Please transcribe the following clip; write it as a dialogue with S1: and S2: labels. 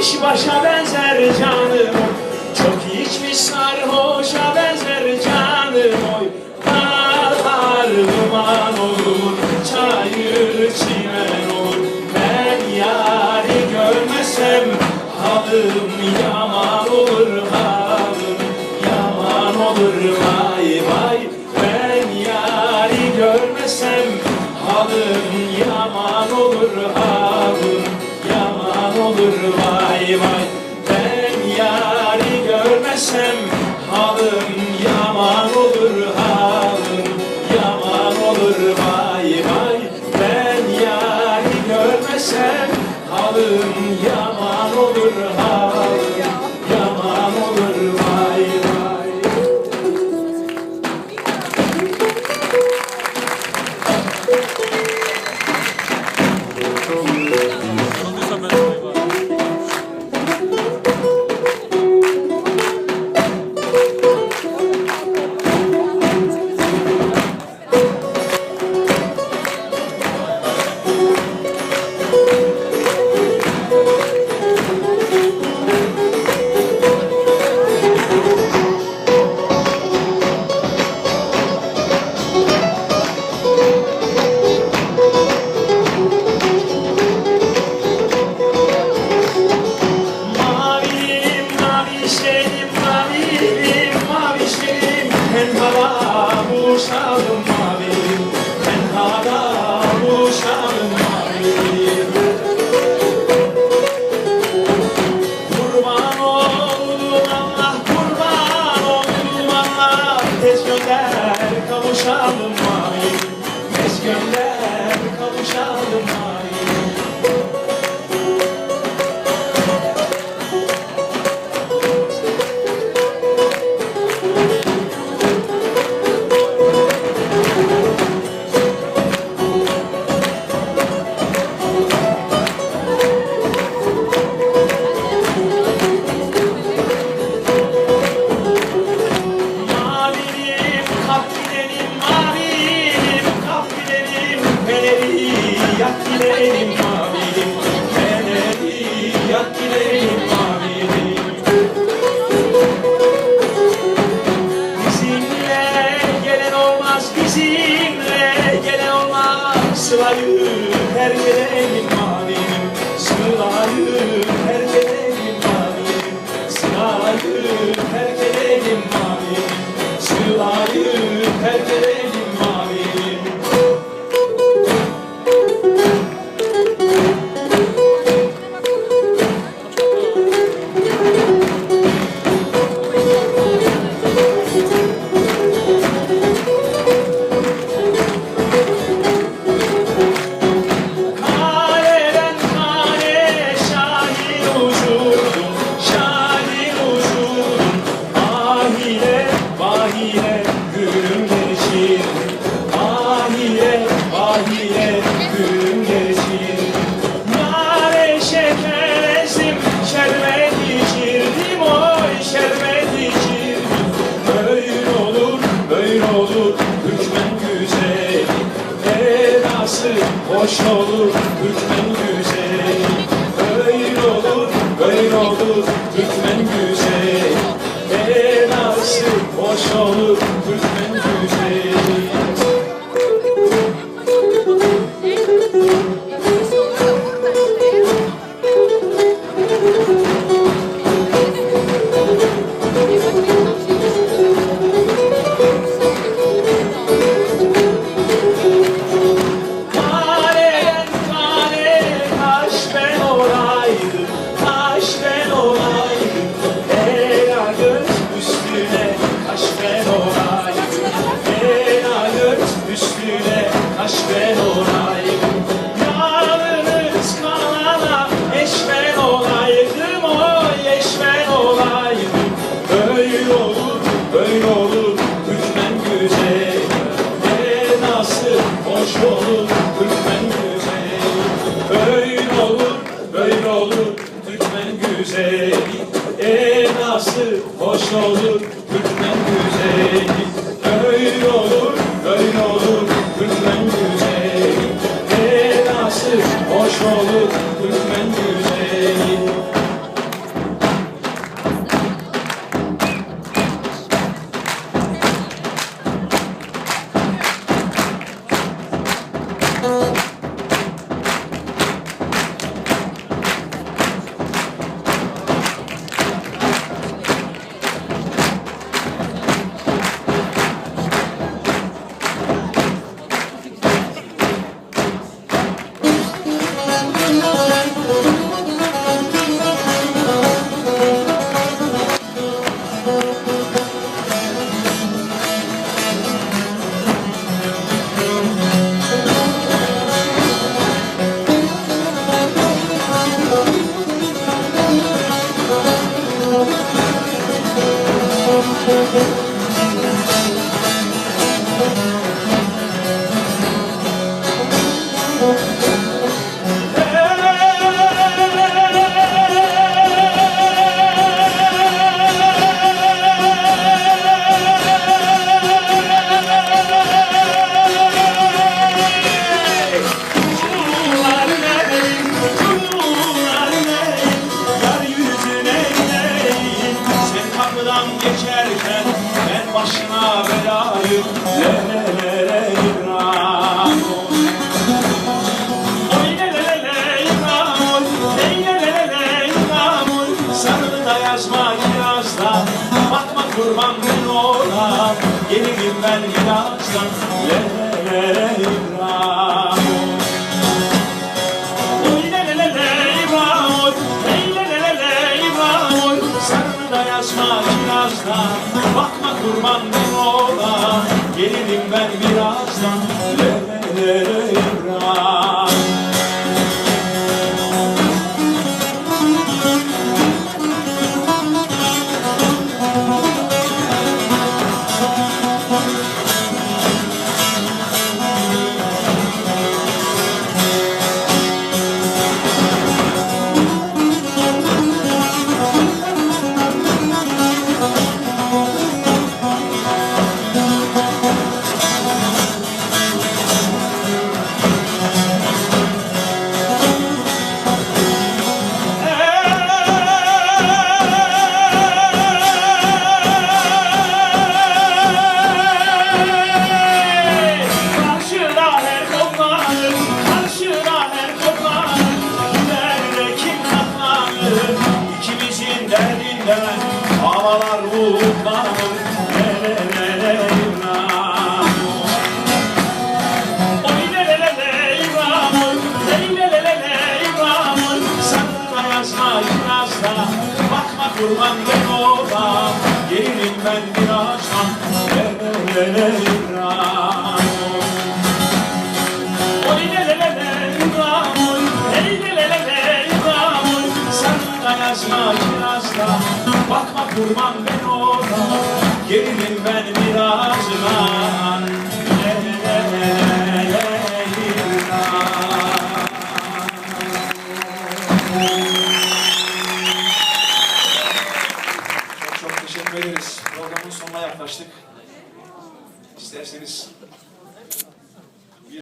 S1: Hiç başa benzer canım. Çok içmiş sarhoşa bless hallelujah. Şılayı terk edelim mami Şılayı terk edelim. boş olur hükmün Türkmen güzeli E nasıl hoş olur. Türkmen güzeli Öyle olur, öyle olur. Türkmen güzeli E nasıl hoş olur. Thank you. Yaklaşmadan gazdan Bakma kurbanım ola Gelirim ben birazdan. Le le Bakma kurban ben ona Gelinim ben birazına